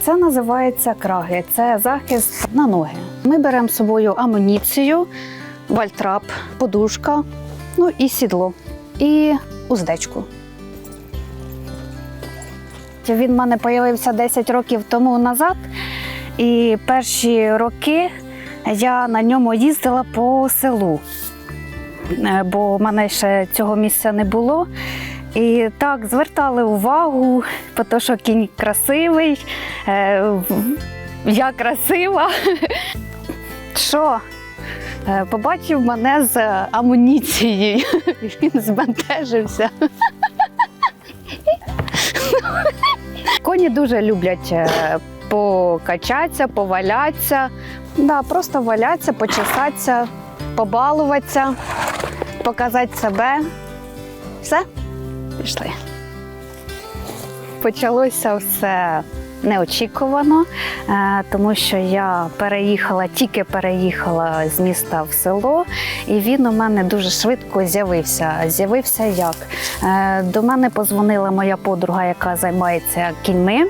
Це називається краги, це захист на ноги. Ми беремо з собою амуніцію, вальтрап, подушка, ну і сідло, і уздечку. Він в мене з'явився 10 років тому назад, і перші роки я на ньому їздила по селу, Е, бо в мене ще цього місця не було. І так звертали увагу, те, що кінь красивий, я красива. Що? Е, Побачив мене з амуніцією. Він збентежився. Коні дуже люблять е, покачатися, повалятися. Да, просто валятися, почесатися, побалуватися, показати себе. Все, пішли. Почалося все неочікувано, е, тому що я переїхала, тільки переїхала з міста в село, і він у мене дуже швидко з'явився. З'явився як? Е, До мене позвонила моя подруга, яка займається кіньми.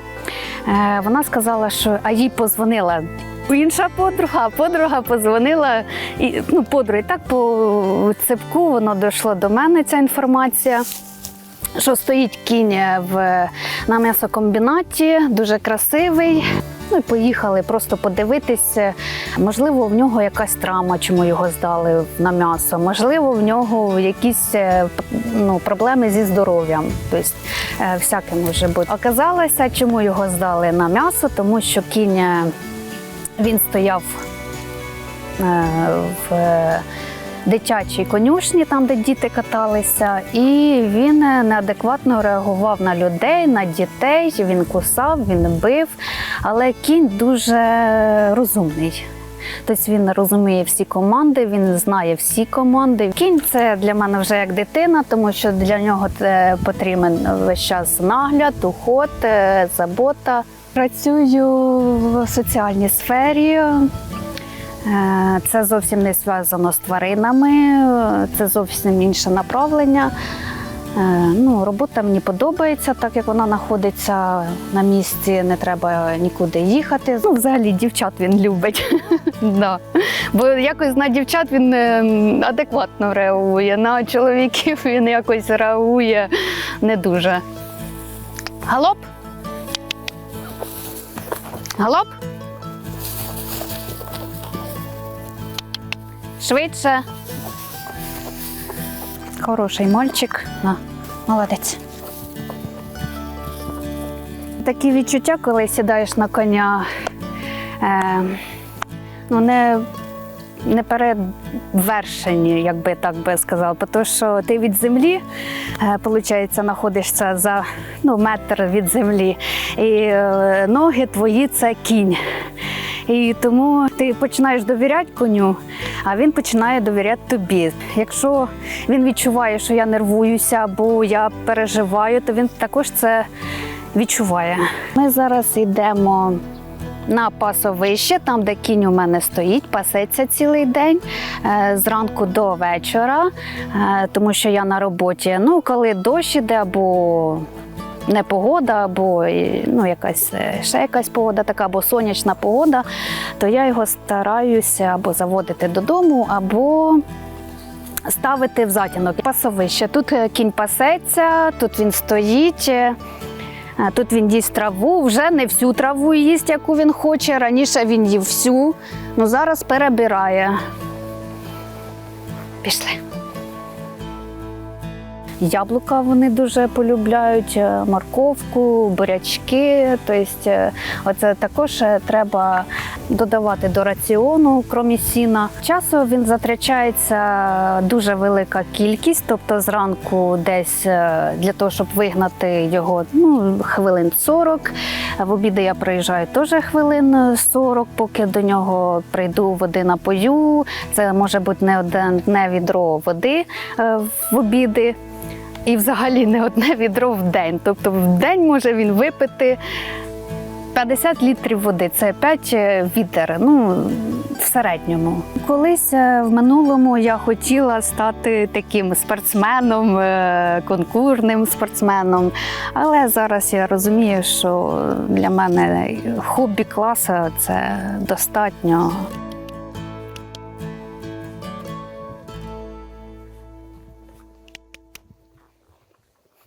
Е, Вона сказала, що а їй позвонила. Інша подруга, подруга позвонила і ну, подруги так по цепку воно дійшло до мене ця інформація що стоїть кінь в, на м'ясокомбінаті, дуже красивий. Ну і поїхали просто подивитися. Можливо, в нього якась травма, чому його здали на м'ясо. Можливо, в нього якісь е, ну, проблеми зі здоров'ям. Тобто е, всяке може бути. Оказалося, чому його здали на м'ясо, тому що кінь е, він стояв в дитячій конюшні, там де діти каталися, і він е, неадекватно реагував на людей, на дітей. Він кусав, він бив. Але кінь дуже розумний. Тобто він розуміє всі команди, він знає всі команди. Кінь це для мене вже як дитина, тому що для нього потрібен весь час нагляд, уход, е, забота. Працюю в соціальній сфері. Е, Це зовсім не зв'язано з тваринами, це зовсім інше направлення. Е, Ну, робота мені подобається, так як вона знаходиться на місці, не треба нікуди їхати. Ну, взагалі, дівчат він любить. да. Бо якось на дівчат він е, адекватно реагує, на чоловіків він якось реагує не дуже. Галоп? Галоп? Швидше. Хороший мальчик. На, молодець. Такі відчуття, коли сідаєш на коня, е, ну не, не перевершені, як би так би сказала, тому що ти від землі, е, виходить, знаходишся за ну, метр від землі, і е, ноги твої це кінь. І тому ти починаєш довіряти коню, а він починає довіряти тобі. Якщо він відчуває, що я нервуюся або я переживаю, то він також це відчуває. Ми зараз йдемо на пасовище, там, де кінь у мене стоїть, пасеться цілий день е, зранку до вечора, е, тому що я на роботі. Ну, коли дощ іде або непогода, або ну, якась е, ще якась погода, така, або сонячна погода, то я його стараюся або заводити додому, або ставити в затінок. Пасовище. Тут е, кінь пасеться, тут він стоїть. е, Тут він їсть траву, вже не всю траву їсть, яку він хоче. Раніше він їв всю, ну зараз перебирає. Пішли. Яблука вони дуже полюбляють, е, морковку, бурячки. Тобто, е, оце також е, треба додавати до раціону, крім сіна. Часу він затрачається дуже велика кількість, тобто зранку десь для того, щоб вигнати його, ну, хвилин 40. В обіди я приїжджаю теж хвилин 40, поки до нього прийду води напою. Це може бути не одне відро води в обіди. І взагалі не одне відро в день. Тобто в день може він випити 50 літрів води це 5 відер. Ну в середньому. Колись е, в минулому я хотіла стати таким спортсменом, е, конкурним спортсменом. Але зараз я розумію, що для мене хобі класу це достатньо.